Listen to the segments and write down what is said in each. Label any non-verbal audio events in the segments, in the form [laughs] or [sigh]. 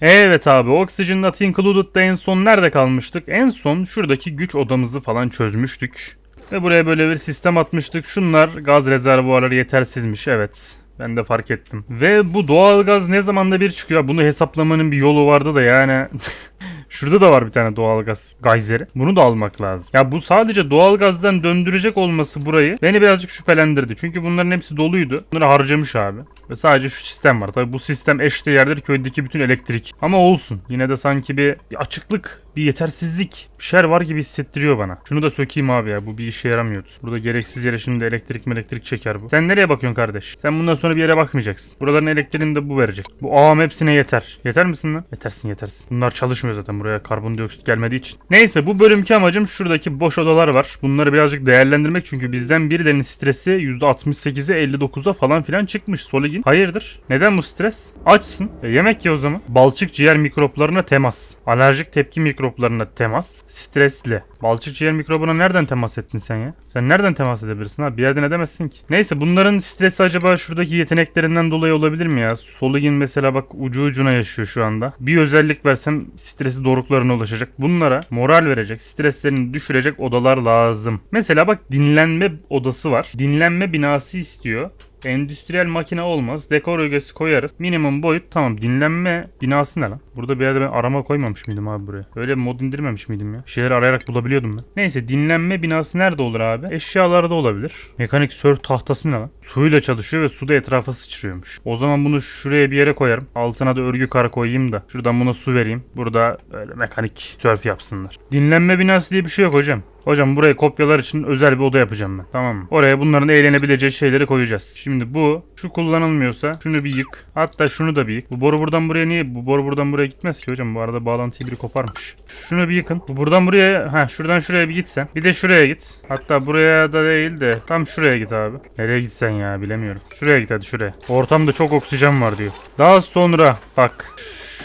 Evet abi Oxygen Not Included'da en son nerede kalmıştık? En son şuradaki güç odamızı falan çözmüştük. Ve buraya böyle bir sistem atmıştık. Şunlar gaz rezervuarları yetersizmiş evet. Ben de fark ettim. Ve bu doğalgaz ne zamanda bir çıkıyor? Bunu hesaplamanın bir yolu vardı da yani. [laughs] Şurada da var bir tane doğalgaz gayseri. Bunu da almak lazım. Ya bu sadece doğalgazdan döndürecek olması burayı beni birazcık şüphelendirdi. Çünkü bunların hepsi doluydu. Bunları harcamış abi. Ve sadece şu sistem var. Tabi bu sistem eşte yerdir köydeki bütün elektrik. Ama olsun. Yine de sanki bir, bir açıklık, bir yetersizlik, bir şeyler var gibi hissettiriyor bana. Şunu da sökeyim abi ya. Bu bir işe yaramıyordu. Burada gereksiz yere şimdi elektrik elektrik çeker bu. Sen nereye bakıyorsun kardeş? Sen bundan sonra bir yere bakmayacaksın. Buraların elektriğini de bu verecek. Bu ağam hepsine yeter. Yeter misin lan? Yetersin yetersin. Bunlar çalışmıyor zaten buraya karbondioksit gelmediği için. Neyse bu bölümki amacım şuradaki boş odalar var. Bunları birazcık değerlendirmek çünkü bizden birilerinin stresi %68'e 59'a falan filan çıkmış. Soligin. Hayırdır? Neden bu stres? Açsın. E, yemek ye o zaman. Balçık ciğer mikroplarına temas. Alerjik tepki mikroplarına temas. Stresli. Balçık ciğer mikrobuna nereden temas ettin sen ya? Sen nereden temas edebilirsin ha? Bir yerden edemezsin ki. Neyse bunların stresi acaba şuradaki yeteneklerinden dolayı olabilir mi ya? Soligin mesela bak ucu ucuna yaşıyor şu anda. Bir özellik versem stresi doruklarına ulaşacak. Bunlara moral verecek, streslerini düşürecek odalar lazım. Mesela bak dinlenme odası var. Dinlenme binası istiyor. Endüstriyel makine olmaz. Dekor ögesi koyarız. Minimum boyut tamam. Dinlenme binası ne lan? Burada bir yerde ben arama koymamış mıydım abi buraya? Öyle bir mod indirmemiş miydim ya? Bir şeyler arayarak bulabiliyordum ben. Neyse dinlenme binası nerede olur abi? Eşyalarda olabilir. Mekanik sörf tahtası ne lan? Suyla çalışıyor ve suda etrafa sıçrıyormuş. O zaman bunu şuraya bir yere koyarım. Altına da örgü kar koyayım da. Şuradan buna su vereyim. Burada öyle mekanik sörf yapsınlar. Dinlenme binası diye bir şey yok hocam. Hocam buraya kopyalar için özel bir oda yapacağım ben. Tamam mı? Oraya bunların eğlenebileceği şeyleri koyacağız. Şimdi bu şu kullanılmıyorsa şunu bir yık. Hatta şunu da bir yık. Bu boru buradan buraya niye? Bu boru buradan buraya gitmez ki hocam. Bu arada bağlantıyı biri koparmış. Şunu bir yıkın. Bu buradan buraya ha şuradan şuraya bir gitsen. Bir de şuraya git. Hatta buraya da değil de tam şuraya git abi. Nereye gitsen ya bilemiyorum. Şuraya git hadi şuraya. Ortamda çok oksijen var diyor. Daha sonra bak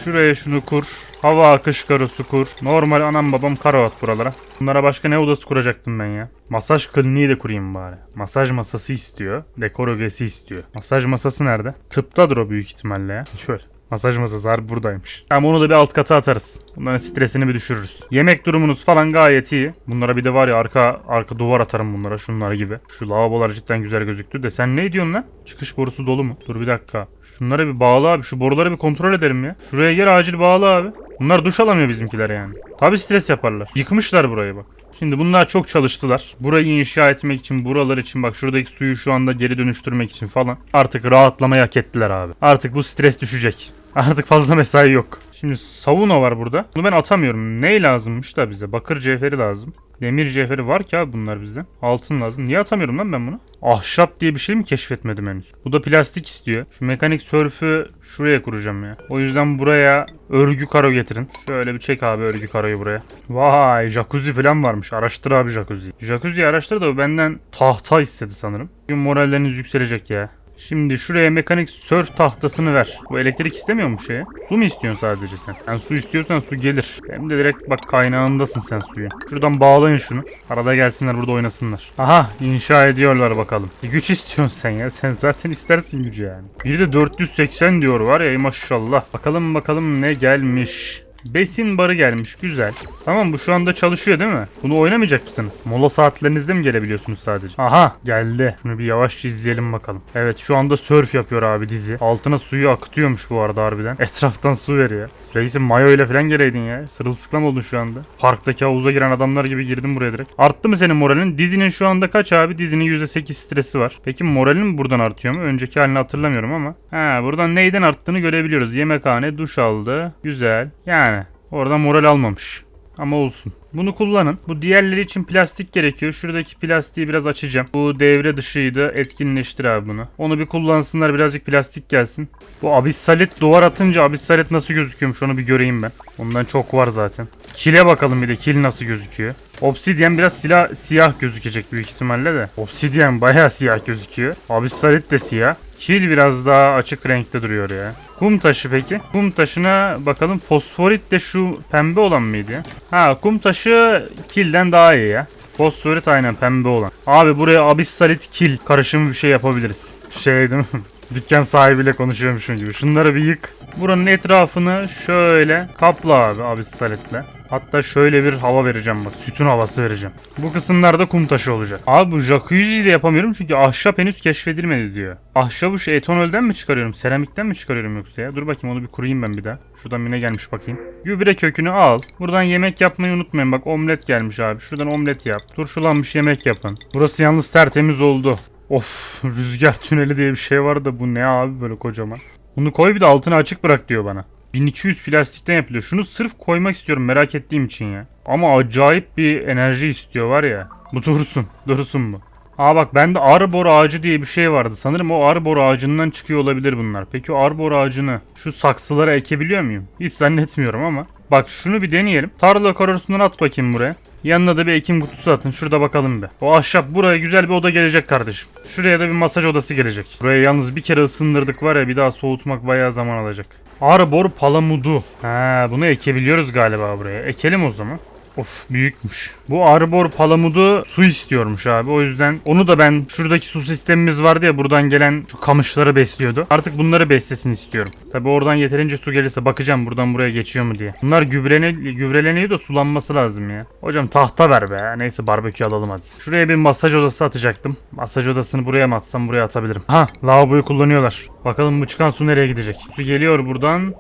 şuraya şunu kur. Hava akış karosu kur. Normal anam babam karo at buralara. Bunlara başka ne odası kuracaktım ben ya? Masaj kliniği de kurayım bari. Masaj masası istiyor. Dekor istiyor. Masaj masası nerede? Tıptadır o büyük ihtimalle ya. [laughs] Şöyle. Masaj masası harbi buradaymış. Tamam onu da bir alt kata atarız. Bunların stresini bir düşürürüz. Yemek durumunuz falan gayet iyi. Bunlara bir de var ya arka arka duvar atarım bunlara şunlar gibi. Şu lavabolar cidden güzel gözüktü de sen ne diyorsun lan? Çıkış borusu dolu mu? Dur bir dakika. Şunlara bir bağla abi. Şu boruları bir kontrol edelim ya. Şuraya gel acil bağla abi. Bunlar duş alamıyor bizimkiler yani. Tabi stres yaparlar. Yıkmışlar burayı bak. Şimdi bunlar çok çalıştılar. Burayı inşa etmek için, buralar için bak şuradaki suyu şu anda geri dönüştürmek için falan. Artık rahatlamayı hak ettiler abi. Artık bu stres düşecek. Artık fazla mesai yok. Şimdi sauna var burada. Bunu ben atamıyorum. Ne lazımmış da bize? Bakır cevheri lazım. Demir cevheri var ki abi bunlar bizde. Altın lazım. Niye atamıyorum lan ben bunu? Ahşap diye bir şey mi keşfetmedim henüz? Bu da plastik istiyor. Şu mekanik sörfü şuraya kuracağım ya. O yüzden buraya örgü karo getirin. Şöyle bir çek abi örgü karoyu buraya. Vay jacuzzi falan varmış. Araştır abi jacuzzi. Jacuzzi araştır da o benden tahta istedi sanırım. Bugün moralleriniz yükselecek ya. Şimdi şuraya mekanik sörf tahtasını ver. Bu elektrik istemiyor mu şeye? Su mu istiyorsun sadece sen? Yani su istiyorsan su gelir. Hem de direkt bak kaynağındasın sen suyun. Şuradan bağlayın şunu. Arada gelsinler burada oynasınlar. Aha inşa ediyorlar bakalım. Bir güç istiyorsun sen ya. [laughs] Sen zaten istersin gücü yani. Bir de 480 diyor var ya maşallah. Bakalım bakalım ne gelmiş. Besin barı gelmiş güzel. Tamam bu şu anda çalışıyor değil mi? Bunu oynamayacak mısınız? Mola saatlerinizde mi gelebiliyorsunuz sadece? Aha geldi. Şunu bir yavaşça izleyelim bakalım. Evet şu anda surf yapıyor abi dizi. Altına suyu akıtıyormuş bu arada harbiden. [laughs] Etraftan su veriyor. Reisim mayo ile falan geleydin ya. Sırılsıklam oldun şu anda. Parktaki havuza giren adamlar gibi girdim buraya direkt. Arttı mı senin moralin? Dizinin şu anda kaç abi? Dizinin %8 stresi var. Peki moralin mi buradan artıyor mu? Önceki halini hatırlamıyorum ama. Ha buradan neyden arttığını görebiliyoruz. Yemekhane, duş aldı. Güzel. Yani oradan moral almamış. Ama olsun. Bunu kullanın. Bu diğerleri için plastik gerekiyor. Şuradaki plastiği biraz açacağım. Bu devre dışıydı. Etkinleştir abi bunu. Onu bir kullansınlar. Birazcık plastik gelsin. Bu abissalit duvar atınca abissalit nasıl gözüküyormuş onu bir göreyim ben. Ondan çok var zaten. Kile bakalım bir de kil nasıl gözüküyor. Obsidian biraz silah, siyah gözükecek büyük ihtimalle de. Obsidian bayağı siyah gözüküyor. Abissalit de siyah. Kil biraz daha açık renkte duruyor ya. Kum taşı peki? Kum taşına bakalım. Fosforit de şu pembe olan mıydı ya? Ha kum taşı kilden daha iyi ya. Fosforit aynen pembe olan. Abi buraya abissalit kil karışımı bir şey yapabiliriz. Şey değil mi? [laughs] Dükkan sahibiyle konuşuyormuşum gibi. Şunları bir yık. Buranın etrafını şöyle kapla abi abi saletle. Hatta şöyle bir hava vereceğim bak. Sütun havası vereceğim. Bu kısımlarda kum taşı olacak. Abi bu jacuzziyi de yapamıyorum çünkü ahşap henüz keşfedilmedi diyor. Ahşabı şu etanolden mi çıkarıyorum? Seramikten mi çıkarıyorum yoksa ya? Dur bakayım onu bir kurayım ben bir daha. Şuradan ne gelmiş bakayım. Gübre kökünü al. Buradan yemek yapmayı unutmayın. Bak omlet gelmiş abi. Şuradan omlet yap. Turşulanmış yemek yapın. Burası yalnız tertemiz oldu. Of rüzgar tüneli diye bir şey var da bu ne abi böyle kocaman. Bunu koy bir de altını açık bırak diyor bana. 1200 plastikten yapılıyor. Şunu sırf koymak istiyorum merak ettiğim için ya. Ama acayip bir enerji istiyor var ya. Bu dursun. Dursun bu. Aa bak bende arbor ağacı diye bir şey vardı. Sanırım o arbor ağacından çıkıyor olabilir bunlar. Peki o arbor ağacını şu saksılara ekebiliyor muyum? Hiç zannetmiyorum ama. Bak şunu bir deneyelim. Tarla karosundan at bakayım buraya. Yanına da bir ekim kutusu atın. Şurada bakalım bir. O ahşap buraya güzel bir oda gelecek kardeşim. Şuraya da bir masaj odası gelecek. Buraya yalnız bir kere ısındırdık var ya bir daha soğutmak bayağı zaman alacak. Arbor palamudu. Ha bunu ekebiliyoruz galiba buraya. Ekelim o zaman. Of büyükmüş. Bu arbor palamudu su istiyormuş abi. O yüzden onu da ben şuradaki su sistemimiz vardı ya buradan gelen şu kamışları besliyordu. Artık bunları beslesin istiyorum. Tabi oradan yeterince su gelirse bakacağım buradan buraya geçiyor mu diye. Bunlar gübrene, gübreleniyor da sulanması lazım ya. Hocam tahta ver be. Neyse barbekü alalım hadi. Şuraya bir masaj odası atacaktım. Masaj odasını buraya mı atsam buraya atabilirim. Ha lavaboyu kullanıyorlar. Bakalım bu çıkan su nereye gidecek. Su geliyor buradan.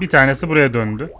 Bir tanesi buraya döndü.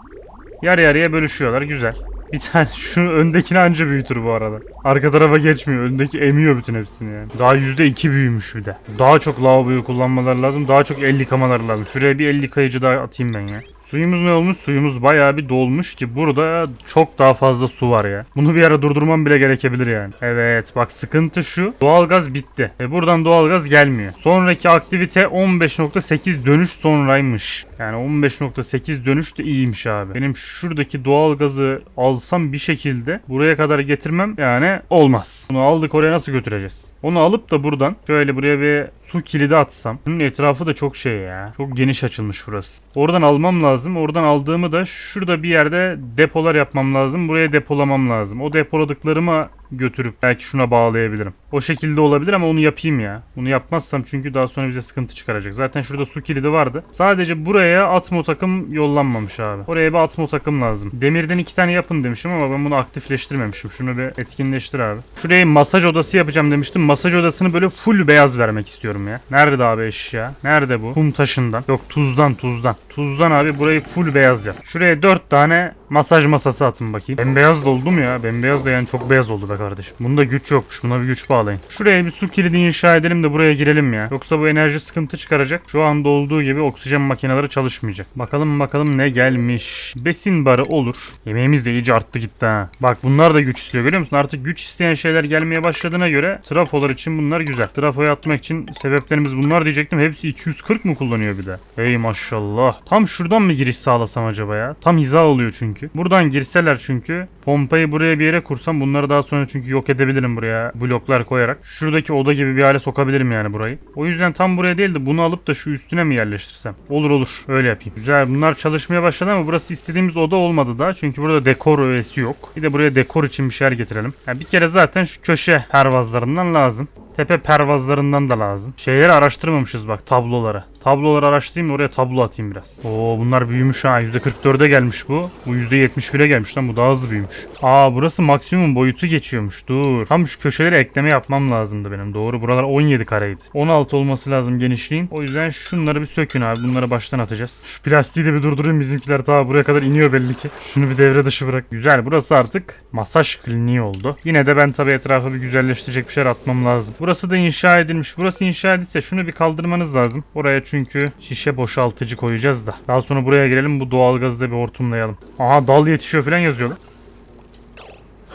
Yarı yarıya bölüşüyorlar. Güzel. Bir tane [laughs] şu öndekini anca büyütür bu arada. Arka tarafa geçmiyor. Öndeki emiyor bütün hepsini yani. Daha %2 büyümüş bir de. Daha çok lavaboyu kullanmaları lazım. Daha çok el yıkamaları lazım. Şuraya bir el yıkayıcı daha atayım ben ya. Suyumuz ne olmuş? Suyumuz bayağı bir dolmuş ki burada çok daha fazla su var ya. Bunu bir ara durdurmam bile gerekebilir yani. Evet bak sıkıntı şu. Doğalgaz bitti. Ve buradan doğalgaz gelmiyor. Sonraki aktivite 15.8 dönüş sonraymış. Yani 15.8 dönüş de iyiymiş abi. Benim şuradaki doğalgazı alsam bir şekilde buraya kadar getirmem yani olmaz. Bunu aldık oraya nasıl götüreceğiz? Onu alıp da buradan şöyle buraya bir su kilidi atsam. Bunun etrafı da çok şey ya. Çok geniş açılmış burası. Oradan almam lazım. Oradan aldığımı da şurada bir yerde depolar yapmam lazım. Buraya depolamam lazım. O depoladıklarımı götürüp belki şuna bağlayabilirim. O şekilde olabilir ama onu yapayım ya. Bunu yapmazsam çünkü daha sonra bize sıkıntı çıkaracak. Zaten şurada su kilidi vardı. Sadece buraya atmo takım yollanmamış abi. Oraya bir atmo takım lazım. Demirden iki tane yapın demişim ama ben bunu aktifleştirmemişim. Şunu bir etkinleştir abi. Şuraya masaj odası yapacağım demiştim. Masaj odasını böyle full beyaz vermek istiyorum ya. Nerede abi eşya? Nerede bu? Kum taşından. Yok tuzdan tuzdan. Tuzdan abi burayı full beyaz yap. Şuraya dört tane masaj masası atın bakayım. Bembeyaz da oldu mu ya? Bembeyaz da yani çok beyaz oldu be kardeşim. Bunda güç yokmuş. Buna bir güç bağlayın. Şuraya bir su kilidi inşa edelim de buraya girelim ya. Yoksa bu enerji sıkıntı çıkaracak. Şu anda olduğu gibi oksijen makineleri çalışmayacak. Bakalım bakalım ne gelmiş. Besin barı olur. Yemeğimiz de iyice arttı gitti ha. Bak bunlar da güç istiyor görüyor musun? Artık güç isteyen şeyler gelmeye başladığına göre trafolar için bunlar güzel. Trafoya atmak için sebeplerimiz bunlar diyecektim. Hepsi 240 mı kullanıyor bir de? Ey maşallah. Tam şuradan mı giriş sağlasam acaba ya? Tam hiza oluyor çünkü. Buradan girseler çünkü. Pompayı buraya bir yere kursam bunları daha sonra çünkü yok edebilirim buraya bloklar koyarak. Şuradaki oda gibi bir hale sokabilirim yani burayı. O yüzden tam buraya değil de bunu alıp da şu üstüne mi yerleştirsem? Olur olur. Öyle yapayım. Güzel. Bunlar çalışmaya başladı ama burası istediğimiz oda olmadı daha. Çünkü burada dekor öğesi yok. Bir de buraya dekor için bir şeyler getirelim. Yani bir kere zaten şu köşe pervazlarından lazım. Tepe pervazlarından da lazım. Şeyleri araştırmamışız bak tabloları. Tabloları araştırayım oraya tablo atayım biraz. Oo bunlar büyümüş ha. %44'e gelmiş bu. Bu %71'e gelmiş lan. Bu daha hızlı büyümüş. Aa burası maksimum boyutu geçiyormuş. Dur. Tam şu köşelere ekleme yapmam lazımdı benim. Doğru. Buralar 17 kareydi. 16 olması lazım genişliğin. O yüzden şunları bir sökün abi. Bunları baştan atacağız. Şu plastiği de bir durdurayım. Bizimkiler ta buraya kadar iniyor belli ki. Şunu bir devre dışı bırak. Güzel. Burası artık masaj kliniği oldu. Yine de ben tabii etrafı bir güzelleştirecek bir şeyler atmam lazım. Burası da inşa edilmiş. Burası inşa edilse şunu bir kaldırmanız lazım. Oraya çünkü şişe boşaltıcı koyacağız da. Daha sonra buraya girelim bu doğalgazı da bir hortumlayalım. Aha dal yetişiyor falan yazıyorlar.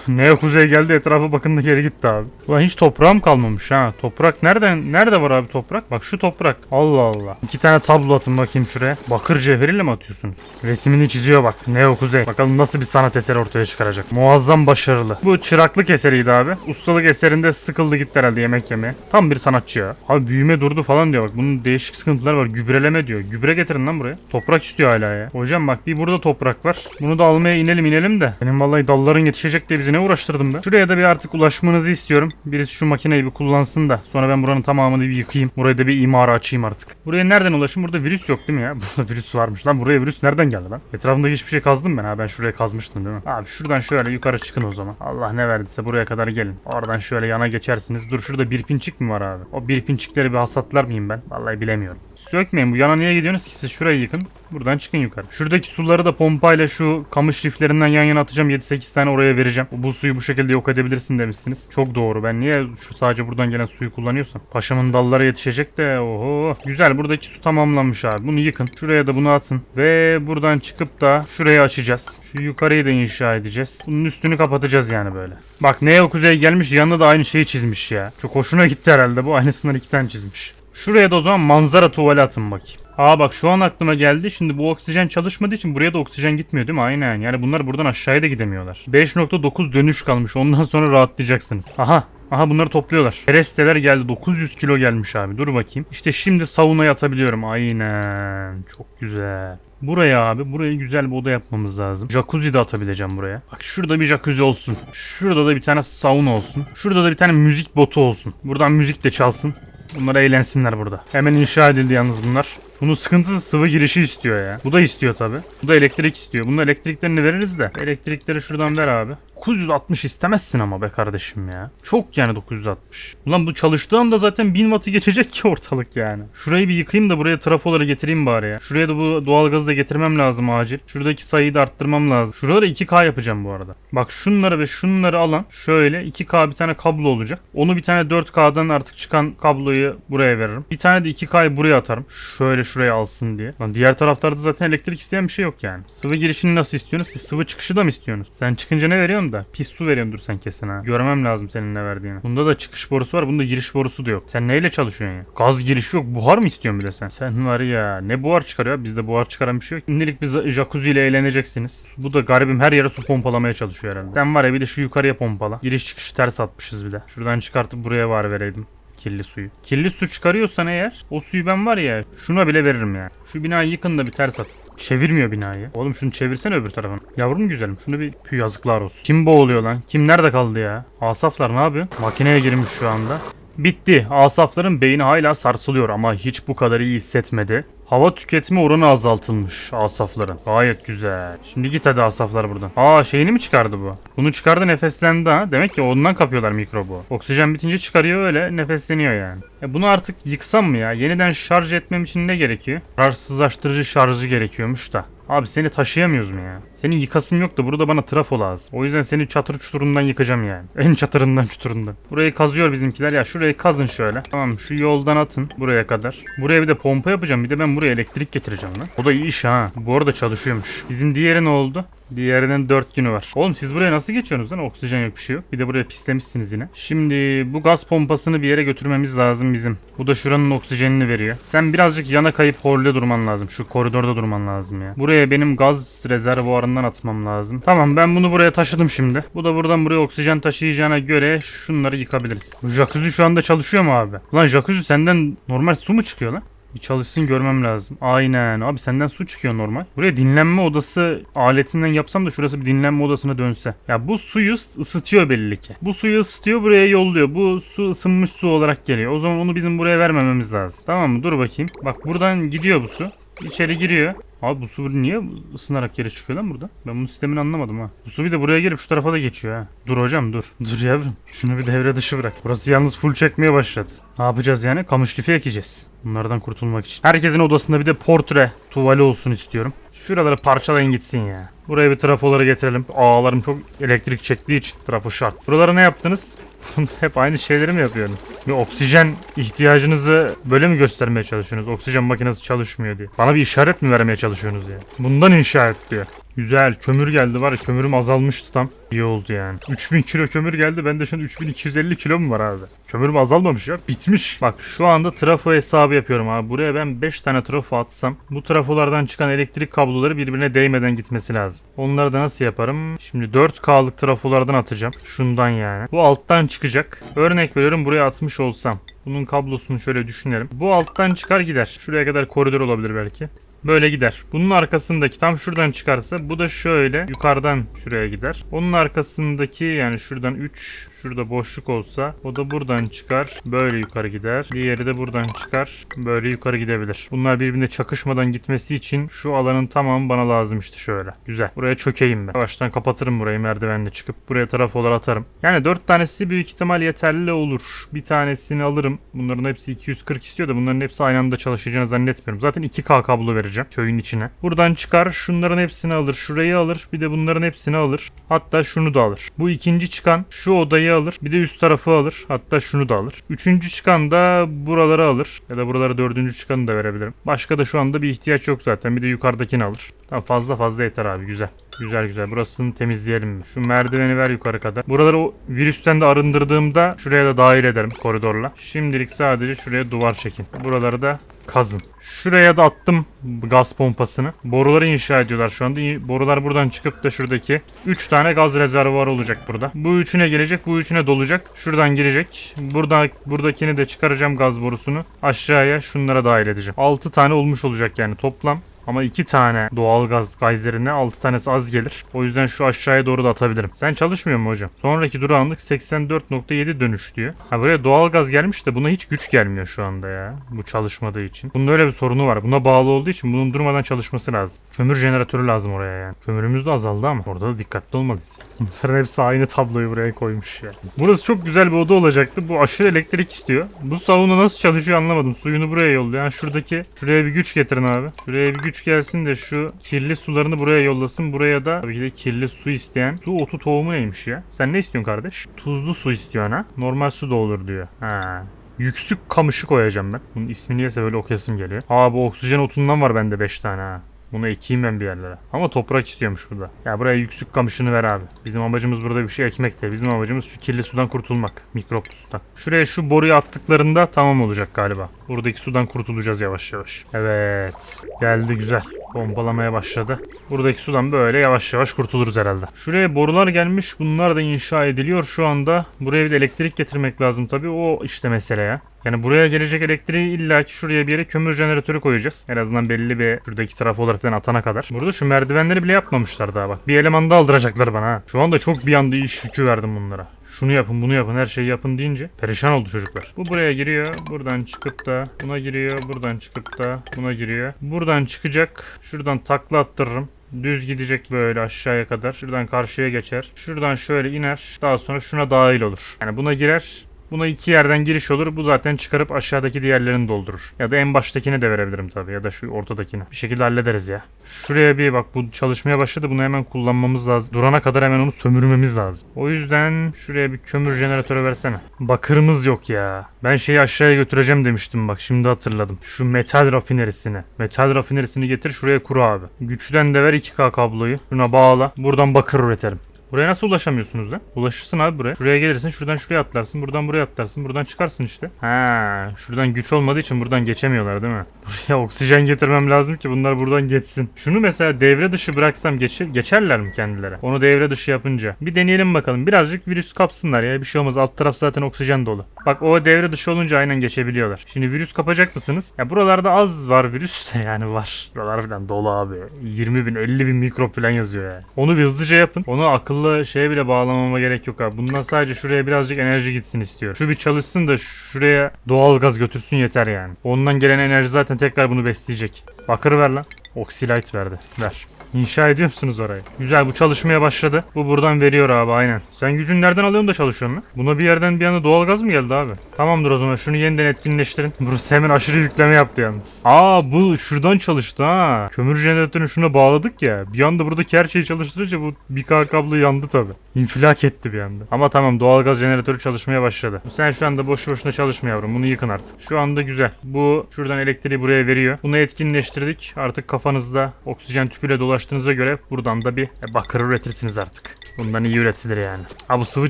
[laughs] Neo kuzey geldi etrafa bakın da geri gitti abi. Ulan hiç toprağım kalmamış ha. Toprak nereden nerede var abi toprak? Bak şu toprak. Allah Allah. İki tane tablo atın bakayım şuraya. Bakır cevheriyle mi atıyorsunuz? Resmini çiziyor bak. Neo kuzey. Bakalım nasıl bir sanat eseri ortaya çıkaracak. Muazzam başarılı. Bu çıraklık eseriydi abi. Ustalık eserinde sıkıldı gitti herhalde yemek yemeye. Tam bir sanatçı ya. Abi büyüme durdu falan diyor bak. Bunun değişik sıkıntılar var. Gübreleme diyor. Gübre getirin lan buraya. Toprak istiyor hala ya. Hocam bak bir burada toprak var. Bunu da almaya inelim inelim de. Benim vallahi dalların yetişecek diye bizi ne uğraştırdım be. Şuraya da bir artık ulaşmanızı istiyorum. Birisi şu makineyi bir kullansın da. Sonra ben buranın tamamını bir yıkayayım. Buraya da bir imara açayım artık. Buraya nereden ulaşım? Burada virüs yok değil mi ya? [laughs] Burada virüs varmış lan. Buraya virüs nereden geldi lan? Etrafımda hiçbir şey kazdım ben ha. Ben şuraya kazmıştım değil mi? Abi şuradan şöyle yukarı çıkın o zaman. Allah ne verdiyse buraya kadar gelin. Oradan şöyle yana geçersiniz. Dur şurada bir pinçik mi var abi? O bir pinçikleri bir hasatlar mıyım ben? Vallahi bilemiyorum. Sökmeyin bu yana niye gidiyorsunuz ki siz şurayı yıkın. Buradan çıkın yukarı. Şuradaki suları da pompayla şu kamış liflerinden yan yana atacağım. 7-8 tane oraya vereceğim. Bu suyu bu şekilde yok edebilirsin demişsiniz. Çok doğru. Ben niye şu sadece buradan gelen suyu kullanıyorsam? Paşamın dallara yetişecek de oho. Güzel buradaki su tamamlanmış abi. Bunu yıkın. Şuraya da bunu atın. Ve buradan çıkıp da şurayı açacağız. Şu yukarıyı da inşa edeceğiz. Bunun üstünü kapatacağız yani böyle. Bak Neo Kuzey gelmiş yanına da aynı şeyi çizmiş ya. Çok hoşuna gitti herhalde bu. Aynısından iki tane çizmiş. Şuraya da o zaman manzara tuvali atın bakayım. Aa bak şu an aklıma geldi. Şimdi bu oksijen çalışmadığı için buraya da oksijen gitmiyor değil mi? Aynen. Yani bunlar buradan aşağıya da gidemiyorlar. 5.9 dönüş kalmış. Ondan sonra rahatlayacaksınız. Aha. Aha bunları topluyorlar. Keresteler geldi. 900 kilo gelmiş abi. Dur bakayım. İşte şimdi saunaya atabiliyorum. Aynen. Çok güzel. Buraya abi buraya güzel bir oda yapmamız lazım. Jacuzzi de atabileceğim buraya. Bak şurada bir jacuzzi olsun. Şurada da bir tane sauna olsun. Şurada da bir tane müzik botu olsun. Buradan müzik de çalsın. Bunlar eğlensinler burada. Hemen inşa edildi yalnız bunlar. Bunun sıkıntısı sıvı girişi istiyor ya. Bu da istiyor tabi. Bu da elektrik istiyor. Bunun elektriklerini veririz de. Elektrikleri şuradan ver abi. 960 istemezsin ama be kardeşim ya. Çok yani 960. Ulan bu çalıştığı anda zaten 1000 wattı geçecek ki ortalık yani. Şurayı bir yıkayayım da buraya trafoları getireyim bari ya. Şuraya da bu doğalgazı da getirmem lazım acil. Şuradaki sayıyı da arttırmam lazım. Şuraları 2K yapacağım bu arada. Bak şunları ve şunları alan şöyle 2K bir tane kablo olacak. Onu bir tane 4K'dan artık çıkan kabloyu buraya veririm. Bir tane de 2K'yı buraya atarım. Şöyle şuraya alsın diye. Lan diğer taraflarda zaten elektrik isteyen bir şey yok yani. Sıvı girişini nasıl istiyorsunuz? Siz sıvı çıkışı da mı istiyorsunuz? Sen çıkınca ne veriyorsun da? Pis su veriyorsun dur sen kesin ha. Görmem lazım senin ne verdiğini. Bunda da çıkış borusu var. Bunda giriş borusu da yok. Sen neyle çalışıyorsun ya? Gaz girişi yok. Buhar mı istiyorsun bir de sen? Sen var ya. Ne buhar çıkarıyor? Bizde buhar çıkaran bir şey yok. Şimdilik biz jacuzzi ile eğleneceksiniz. Bu da garibim her yere su pompalamaya çalışıyor herhalde. Sen var ya bir de şu yukarıya pompala. Giriş çıkışı ters atmışız bir de. Şuradan çıkartıp buraya var vereydim kirli suyu. Kirli su çıkarıyorsan eğer o suyu ben var ya şuna bile veririm ya. Şu binayı yıkın da bir ters at. Çevirmiyor binayı. Oğlum şunu çevirsene öbür tarafına. Yavrum güzelim şunu bir pü yazıklar olsun. Kim boğuluyor lan? Kim nerede kaldı ya? Asaflar ne yapıyor? Makineye girmiş şu anda. Bitti. Asafların beyni hala sarsılıyor ama hiç bu kadar iyi hissetmedi. Hava tüketme oranı azaltılmış asafların. Gayet güzel. Şimdi git hadi asaflar buradan. Aa şeyini mi çıkardı bu? Bunu çıkardı nefeslendi ha. Demek ki ondan kapıyorlar mikrobu. Oksijen bitince çıkarıyor öyle nefesleniyor yani. E bunu artık yıksam mı ya? Yeniden şarj etmem için ne gerekiyor? Zararsızlaştırıcı şarjı gerekiyormuş da. Abi seni taşıyamıyoruz mu ya? Senin yıkasın yok da burada bana trafo lazım. O yüzden seni çatır çuturundan yıkacağım yani. [laughs] En çatırından çuturundan. Burayı kazıyor bizimkiler. Ya şurayı kazın şöyle. Tamam şu yoldan atın buraya kadar. Buraya bir de pompa yapacağım. Bir de ben buraya elektrik getireceğim lan. O da iyi iş ha. Bu arada çalışıyormuş. Bizim diğeri ne oldu? Diğerinin 4 günü var. Oğlum siz buraya nasıl geçiyorsunuz lan? Oksijen yok bir şey yok. Bir de buraya pislemişsiniz yine. Şimdi bu gaz pompasını bir yere götürmemiz lazım bizim. Bu da şuranın oksijenini veriyor. Sen birazcık yana kayıp horle durman lazım. Şu koridorda durman lazım ya. Buraya benim gaz rezervuarından atmam lazım. Tamam ben bunu buraya taşıdım şimdi. Bu da buradan buraya oksijen taşıyacağına göre şunları yıkabiliriz. Jacuzzi şu anda çalışıyor mu abi? Lan jacuzzi senden normal su mu çıkıyor lan? Bir çalışsın görmem lazım. Aynen. Abi senden su çıkıyor normal. Buraya dinlenme odası aletinden yapsam da şurası bir dinlenme odasına dönse. Ya bu suyu ısıtıyor belli ki. Bu suyu ısıtıyor buraya yolluyor. Bu su ısınmış su olarak geliyor. O zaman onu bizim buraya vermememiz lazım. Tamam mı? Dur bakayım. Bak buradan gidiyor bu su. İçeri giriyor. Abi bu su niye ısınarak geri çıkıyor lan burada? Ben bunun sistemini anlamadım ha. Bu su bir de buraya gelip şu tarafa da geçiyor ha. Dur hocam dur. Dur yavrum. Şunu bir devre dışı bırak. Burası yalnız full çekmeye başladı. Ne yapacağız yani? Kamış lifi ekeceğiz. Bunlardan kurtulmak için. Herkesin odasında bir de portre tuvali olsun istiyorum. Şuraları parçalayın gitsin ya. Buraya bir trafoları getirelim. Ağlarım çok elektrik çektiği için trafo şart. Buralara ne yaptınız? [laughs] Hep aynı şeyleri mi yapıyorsunuz? Bir oksijen ihtiyacınızı böyle mi göstermeye çalışıyorsunuz? Oksijen makinesi çalışmıyor diye. Bana bir işaret mi vermeye çalışıyorsunuz ya? Bundan inşa et diyor. Güzel kömür geldi var ya kömürüm azalmıştı tam. İyi oldu yani. 3000 kilo kömür geldi. Bende şu an 3250 kilo mu var abi? Kömürüm azalmamış ya. Bitmiş. Bak şu anda trafo hesabı yapıyorum abi. Buraya ben 5 tane trafo atsam bu trafolardan çıkan elektrik kabloları birbirine değmeden gitmesi lazım. Onları da nasıl yaparım? Şimdi 4K'lık trafolardan atacağım. Şundan yani. Bu alttan çıkacak. Örnek veriyorum buraya atmış olsam. Bunun kablosunu şöyle düşünelim. Bu alttan çıkar gider. Şuraya kadar koridor olabilir belki. Böyle gider. Bunun arkasındaki tam şuradan çıkarsa bu da şöyle yukarıdan şuraya gider. Onun arkasındaki yani şuradan 3 şurada boşluk olsa o da buradan çıkar. Böyle yukarı gider. Diğeri de buradan çıkar. Böyle yukarı gidebilir. Bunlar birbirine çakışmadan gitmesi için şu alanın tamamı bana lazım işte şöyle. Güzel. Buraya çökeyim ben. Yavaştan kapatırım burayı merdivenle çıkıp buraya trafolar atarım. Yani 4 tanesi büyük ihtimal yeterli olur. Bir tanesini alırım. Bunların hepsi 240 istiyor da bunların hepsi aynı anda çalışacağını zannetmiyorum. Zaten 2K kablo vereceğim köyün içine. Buradan çıkar şunların hepsini alır. Şurayı alır. Bir de bunların hepsini alır. Hatta şunu da alır. Bu ikinci çıkan şu odayı alır. Bir de üst tarafı alır. Hatta şunu da alır. Üçüncü çıkan da buraları alır. Ya da buralara dördüncü çıkanı da verebilirim. Başka da şu anda bir ihtiyaç yok zaten. Bir de yukarıdakini alır. Tamam fazla fazla yeter abi güzel. Güzel güzel. Burasını temizleyelim mi? Şu merdiveni ver yukarı kadar. Buraları o virüsten de arındırdığımda şuraya da dahil ederim koridorla. Şimdilik sadece şuraya duvar çekin. Buraları da kazın. Şuraya da attım gaz pompasını. Boruları inşa ediyorlar şu anda. Borular buradan çıkıp da şuradaki 3 tane gaz rezervuarı olacak burada. Bu üçüne gelecek, bu üçüne dolacak. Şuradan girecek. Burada buradakini de çıkaracağım gaz borusunu. Aşağıya şunlara dahil edeceğim. 6 tane olmuş olacak yani toplam. Ama iki tane doğal gaz gayzerine 6 tanesi az gelir. O yüzden şu aşağıya doğru da atabilirim. Sen çalışmıyor mu hocam? Sonraki durağanlık 84.7 dönüş diyor. Ha buraya doğal gaz gelmiş de buna hiç güç gelmiyor şu anda ya. Bu çalışmadığı için. Bunun öyle bir sorunu var. Buna bağlı olduğu için bunun durmadan çalışması lazım. Kömür jeneratörü lazım oraya yani. Kömürümüz de azaldı ama orada da dikkatli olmalıyız. [laughs] Bunların hepsi aynı tabloyu buraya koymuş ya. Burası çok güzel bir oda olacaktı. Bu aşırı elektrik istiyor. Bu sauna nasıl çalışıyor anlamadım. Suyunu buraya yolluyor. Yani şuradaki şuraya bir güç getirin abi. Şuraya bir güç gelsin de şu kirli sularını buraya yollasın. Buraya da tabii ki de kirli su isteyen. Su otu tohumu neymiş ya? Sen ne istiyorsun kardeş? Tuzlu su istiyorsun ha? Normal su da olur diyor. Ha. Yüksük kamışı koyacağım ben. Bunun ismi niyeyse böyle okuyasım geliyor. Aa bu oksijen otundan var bende 5 tane ha. Bunu ekeyim ben bir yerlere. Ama toprak istiyormuş burada. Ya buraya yüksük kamışını ver abi. Bizim amacımız burada bir şey ekmek de. Bizim amacımız şu kirli sudan kurtulmak. Mikroplu sudan. Şuraya şu boruyu attıklarında tamam olacak galiba. Buradaki sudan kurtulacağız yavaş yavaş. Evet. Geldi güzel. Pompalamaya başladı. Buradaki sudan böyle yavaş yavaş kurtuluruz herhalde. Şuraya borular gelmiş. Bunlar da inşa ediliyor şu anda. Buraya bir de elektrik getirmek lazım tabii. O işte mesele ya. Yani buraya gelecek elektriği illaki şuraya bir yere kömür jeneratörü koyacağız. En azından belli bir şuradaki taraf olarak atana kadar. Burada şu merdivenleri bile yapmamışlar daha bak. Bir eleman da aldıracaklar bana ha. Şu anda çok bir anda iş yükü verdim bunlara. Şunu yapın bunu yapın her şeyi yapın deyince perişan oldu çocuklar. Bu buraya giriyor. Buradan çıkıp da buna giriyor. Buradan çıkıp da buna giriyor. Buradan çıkacak. Şuradan takla attırırım. Düz gidecek böyle aşağıya kadar. Şuradan karşıya geçer. Şuradan şöyle iner. Daha sonra şuna dahil olur. Yani buna girer. Buna iki yerden giriş olur. Bu zaten çıkarıp aşağıdaki diğerlerini doldurur. Ya da en baştakini de verebilirim tabii. Ya da şu ortadakini. Bir şekilde hallederiz ya. Şuraya bir bak bu çalışmaya başladı. Bunu hemen kullanmamız lazım. Durana kadar hemen onu sömürmemiz lazım. O yüzden şuraya bir kömür jeneratörü versene. Bakırımız yok ya. Ben şeyi aşağıya götüreceğim demiştim bak. Şimdi hatırladım. Şu metal rafinerisini. Metal rafinerisini getir şuraya kur abi. Güçten de ver 2K kabloyu. Şuna bağla. Buradan bakır üretelim. Buraya nasıl ulaşamıyorsunuz lan? Ulaşırsın abi buraya. Şuraya gelirsin, şuradan şuraya atlarsın, buradan buraya atlarsın, buradan çıkarsın işte. Ha, şuradan güç olmadığı için buradan geçemiyorlar değil mi? [laughs] Buraya oksijen getirmem lazım ki bunlar buradan geçsin. Şunu mesela devre dışı bıraksam geçir, geçerler mi kendileri? Onu devre dışı yapınca. Bir deneyelim bakalım. Birazcık virüs kapsınlar ya. Bir şey olmaz. Alt taraf zaten oksijen dolu. Bak o devre dışı olunca aynen geçebiliyorlar. Şimdi virüs kapacak mısınız? Ya buralarda az var virüs de [laughs] yani var. Buralar falan dolu abi. 20 bin 50 bin mikrop falan yazıyor yani. Onu bir hızlıca yapın. Onu akıllı şeye bile bağlamama gerek yok abi. Bundan sadece şuraya birazcık enerji gitsin istiyorum. Şu bir çalışsın da şuraya doğal gaz götürsün yeter yani. Ondan gelen enerji zaten tekrar bunu besleyecek. Bakır ver lan. Oxylite verdi. Ver. İnşa ediyor musunuz orayı? Güzel bu çalışmaya başladı. Bu buradan veriyor abi aynen. Sen gücün nereden alıyorsun da çalışıyorsun lan? Buna bir yerden bir anda doğalgaz mı geldi abi? Tamamdır o zaman şunu yeniden etkinleştirin. Burası hemen aşırı yükleme yaptı yalnız. Aa bu şuradan çalıştı ha. Kömür jeneratörünü şuna bağladık ya. Bir anda buradaki her şeyi çalıştırınca bu 1K kablo yandı tabi. İnfilak etti bir anda. Ama tamam doğalgaz jeneratörü çalışmaya başladı. Sen şu anda boşu boşuna çalışma yavrum. Bunu yıkın artık. Şu anda güzel. Bu şuradan elektriği buraya veriyor. Bunu etkinleştirdik. Artık kafanızda oksijen tüpüyle dolaştığınıza göre buradan da bir e, bakır üretirsiniz artık. Bundan iyi üretilir yani. Ha bu sıvı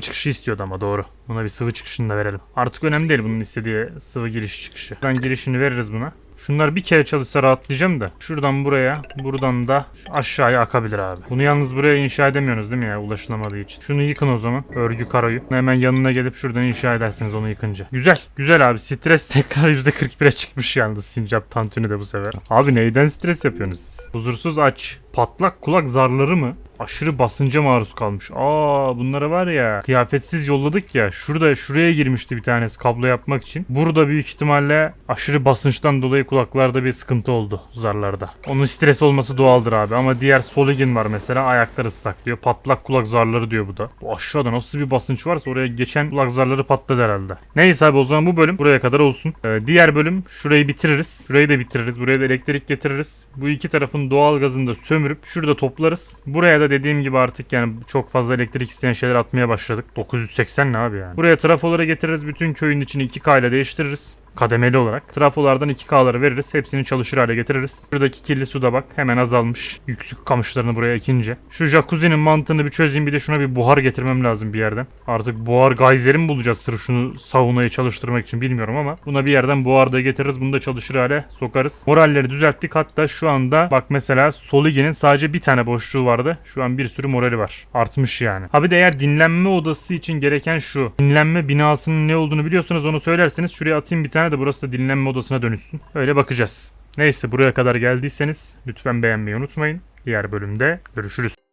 çıkışı istiyordu ama doğru. Buna bir sıvı çıkışını da verelim. Artık önemli değil bunun istediği sıvı giriş çıkışı. Buradan girişini veririz buna. Şunlar bir kere çalışsa rahatlayacağım da. Şuradan buraya, buradan da aşağıya akabilir abi. Bunu yalnız buraya inşa edemiyorsunuz değil mi ya ulaşılamadığı için. Şunu yıkın o zaman. Örgü karoyu. Hemen yanına gelip şuradan inşa edersiniz onu yıkınca. Güzel. Güzel abi. Stres [laughs] tekrar %41'e çıkmış yalnız sincap tantuni de bu sefer. Abi neyden stres yapıyorsunuz siz? Huzursuz aç. Patlak kulak zarları mı? Aşırı basınca maruz kalmış. Aa bunlara var ya kıyafetsiz yolladık ya. Şurada şuraya girmişti bir tanesi kablo yapmak için. Burada büyük ihtimalle aşırı basınçtan dolayı kulaklarda bir sıkıntı oldu zarlarda. Onun stres olması doğaldır abi ama diğer Soligin var mesela ayakları ıslak diyor. Patlak kulak zarları diyor bu da. Bu aşağıda nasıl bir basınç varsa oraya geçen kulak zarları patladı herhalde. Neyse abi o zaman bu bölüm buraya kadar olsun. Ee, diğer bölüm şurayı bitiririz. Şurayı da bitiririz. Buraya da elektrik getiririz. Bu iki tarafın doğal gazını da sömürüp şurada toplarız. Buraya da dediğim gibi artık yani çok fazla elektrik isteyen şeyler atmaya başladık. 980 ne abi yani. Buraya trafoları getiririz. Bütün köyün içini 2K ile değiştiririz kademeli olarak. Trafolardan 2K'ları veririz. Hepsini çalışır hale getiririz. Şuradaki kirli su da bak hemen azalmış. Yüksük kamışlarını buraya ekince. Şu jacuzzi'nin mantığını bir çözeyim bir de şuna bir buhar getirmem lazım bir yerden. Artık buhar gayzeri mi bulacağız sırf şunu saunayı çalıştırmak için bilmiyorum ama buna bir yerden buhar da getiririz. Bunu da çalışır hale sokarız. Moralleri düzelttik. Hatta şu anda bak mesela Soligi'nin sadece bir tane boşluğu vardı. Şu an bir sürü morali var. Artmış yani. Abi de eğer dinlenme odası için gereken şu. Dinlenme binasının ne olduğunu biliyorsanız onu söylerseniz şuraya atayım bir tane de burası da dinlenme odasına dönüşsün. Öyle bakacağız. Neyse buraya kadar geldiyseniz lütfen beğenmeyi unutmayın. Diğer bölümde görüşürüz.